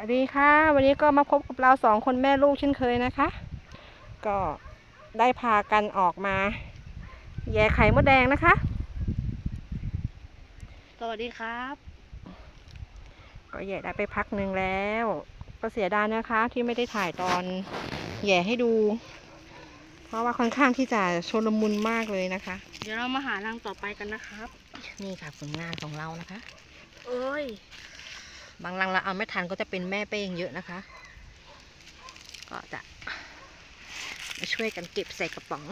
วัสดีค่ะ วันนี้ก็มาพบกับเราสองคนแม่ลูกเช่นเคยนะคะ ก็ได้พากันออกมา แย่ไข่มดแดงนะคะ สวัสดีครับ ก็แย่ได้ไปพักหนึ่งแล้ว ก็เสียดายนะคะ ที่ไม่ได้ถ่ายตอนแย่ให้ดู เพราะว่าค่อนข้างที่จะชนลมุนมากเลยนะคะ เดี๋ยวเรามาหารังต่อไปกันนะครับ นี่ค่ะผลงานของเรานะคะ เอ้ย บางรังเราเอาไม่ทันก็จะเป็นแม่เป้งเยอะนะคะ ก็จะมาช่วยกันเก็บใส่กระป๋อง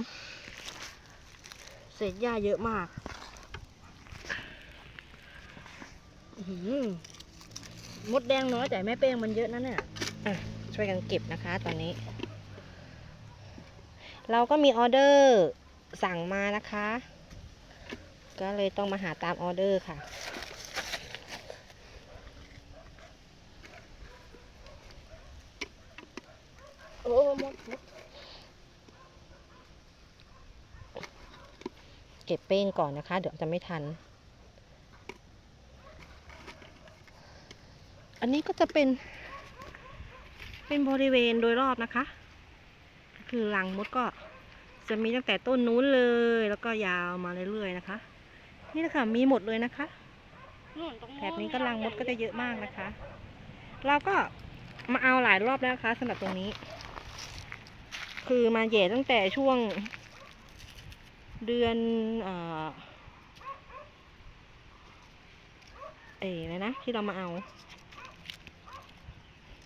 เศษหญ้าเยอะมากหือมดแดงน้อยแต่แม่เป้งมันเยอะนะเนี่ยอะช่วยกันเก็บนะคะตอนนี้ เราก็มีออเดอร์สั่งมานะคะ ก็เลยต้องมาหาตามออเดอร์ค่ะ โอ้มดมด เก็บเป้งก่อนนะคะ เดี๋ยวจะไม่ทัน อันนี้ก็จะเป็น เป็นบริเวณโดยรอบนะคะ คือรังมดก็จะมีตั้งแต่ต้นนู้นเลย แล้วก็ยาวมาเรื่อยๆนะคะ นี่แหละคะมีหมดเลยนะคะแถบนี้ก็รังมดก็จะเยอะมากนะคะ เราก็มาเอาหลายรอบแล้วนะคะสำหรับตรงนี้ คือมาแย่ตั้งแต่ช่วง เดือนเอ่อเอ๋เลยนะที่เรามาเอา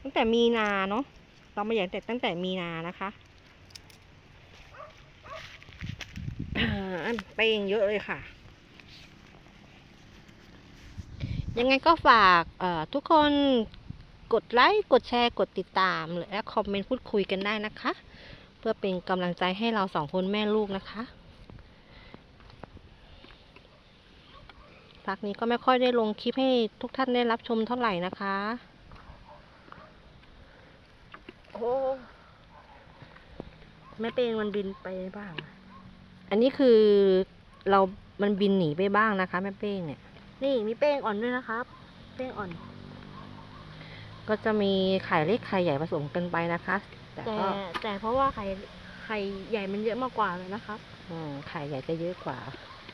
ตั้งแต่มีนาเนาะเรามาแย่แต่ตั้งแต่มีนานะคะอันเป้งเยอะเลยค่ะ ยังไงก็ฝากทุกคนกดไลค์กดแชร์กดติดตามและคอมเมนต์พูดคุยกันได้นะคะ เพื่อเป็นกำลังใจให้เราสองคนแม่ลูกนะคะ พักนี้ก็ไม่ค่อยได้ลงคลิปให้ทุกท่านได้รับชมเท่าไหร่นะคะโอ้แม่เป้งมันบินไปบ้าง อันนี้คือเรามันบินหนีไปบ้างนะคะแม่เป้งเนี่ย นี่มีเป้งอ่อนด้วยนะครับ เป้งอ่อน ก็จะมีไข่เล็กไข่ใหญ่ผสมกันไปนะคะ แต่แต่ก็แต่เพราะว่าไข่ไข่ใหญ่มันเยอะมากกว่าเลยนะครับ อืมไข่ใหญ่จะเยอะกว่า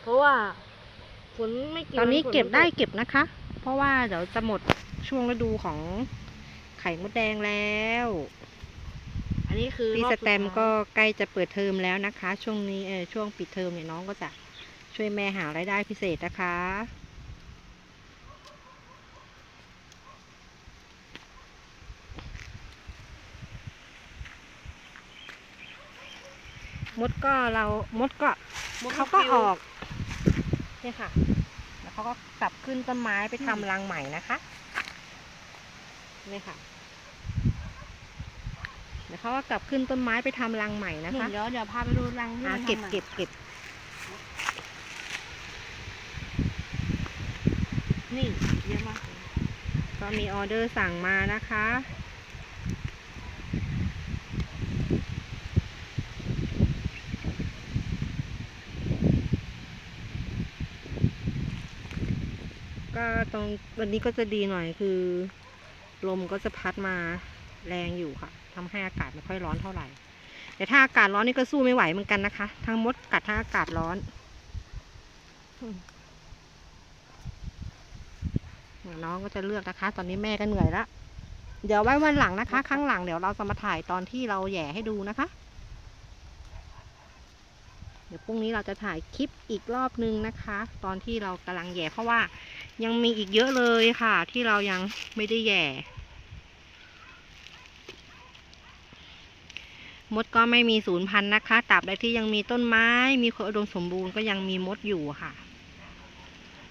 เพราะว่า ฝนไม่กี่ตอนนี้ฝเก็บได้ม่ตเก็บนะคะ เพราะว่าเดี๋ยวจะหมดช่วงฤดูของไข่มดแดงแล้ว อันนี้คือพี่รอบสสุดแตมท้ายก็ใกล้จะเปิดเทอมแล้วนะคะ ช่วงนี้เออช่วงปิดเทอมเนี่ยน้องก็จะช่วยแม่หารายได้พิเศษนะคะมดก็เรามดก็มดเขาก็ฟิวออก เนี่ยค่ะ แล้วเขาก็กลับขึ้นต้นไม้ไปทำรังใหม่นะคะเนี่ยค่ะเดี๋ยวเขาก็กลับขึ้นต้นไม้ไปทำรังใหม่นะหนูคะ เดี๋ยวเดี๋ยวพาไปดูรังที่อ่ามันเก็บทำใหม่เก็บเก็บนี่เยอะมากเลยก็มีออเดอร์สั่งมานะคะ ก็ตรงวันนี้ก็จะดีหน่อยคือ ลมก็จะพัดมาแรงอยู่ค่ะทำให้อากาศไม่ค่อยร้อนเท่าไหร่ แต่ถ้าอากาศร้อนนี่ก็สู้ไม่ไหวเหมือนกันนะคะ ทั้งมดกัดทั้งอากาศร้อนน้องก็จะเลือกนะคะ ตอนนี้แม่ก็เหนื่อยล้วเดี๋ยวไว้วันหลังนะคะ ครั้งหลังเดี๋ยวเราจะมาถ่ายตอนที่เราแหย่ให้ดูนะคะ ดี๋ยวพรุ่งนี้เราจะถ่ายคลิปอีกรอบนึงนะคะ ตอนที่เรากำลังแหย่เพราะว่ายังมีอีกเยอะเลยค่ะ ที่เรายังไม่ได้แหย่มดก็ไม่มีศูนย์พันนะคะตราบใดที่ยังมีต้นไม้ มีความอุดมสมบูรณ์ก็ยังมีมดอยู่ค่ะ